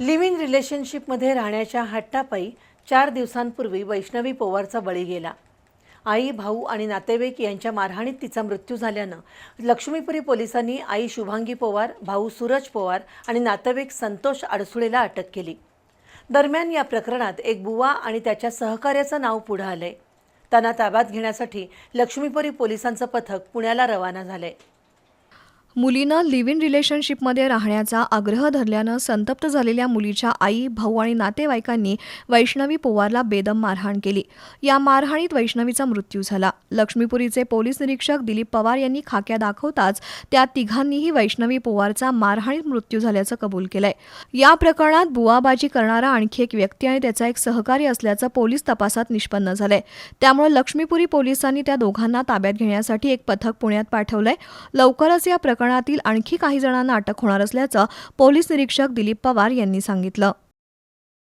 Live in रिलेशनशिपमध्ये राहण्याच्या हट्टापायी चार दिवसांपूर्वी वैष्णवी पोवारचा बळी गेला. आई भाऊ आणि नातेवाईक यांच्या मारहाणीत तिचा मृत्यू झाल्यानं लक्ष्मीपुरी पोलिसांनी आई शुभांगी पवार भाऊ सूरज पवार आणि नातेवाईक संतोष अडसुळेला अटक केली. दरम्यान या प्रकरणात एक बुवा आणि त्याच्या सहकार्याचं नाव पुढं आलंय. त्यांना ताब्यात घेण्यासाठी लक्ष्मीपुरी पोलिसांचं पथक पुण्याला रवाना झालंय. मुलीनं लिव्ह इन रिलेशनशिपमध्ये राहण्याचा आग्रह धरल्यानं संतप्त झालेल्या मुलीच्या आई भाऊ आणि नातेवाईकांनी वैष्णवी पोवारला बेदम मारहाण केली. या मारहाणीत वैष्णवीचा मृत्यू झाला. लक्ष्मीपुरीचे पोलीस निरीक्षक दिलीप पवार यांनी खाक्या दाखवताच त्या तिघांनीही वैष्णवी पोवारचा मारहाणीत मृत्यू झाल्याचं कबूल केलंय. या प्रकरणात बुवाबाजी करणारा आणखी एक व्यक्ती आणि त्याचा एक सहकारी असल्याचं पोलीस तपासात निष्पन्न झालंय. त्यामुळे लक्ष्मीपुरी पोलिसांनी त्या दोघांना ताब्यात घेण्यासाठी एक पथक पुण्यात पाठवलंय. लवकरच या प्रकरणातील आणखी काही जणांना अटक होणार असल्याचं पोलीस निरीक्षक दिलीप पवार यांनी सांगितलं.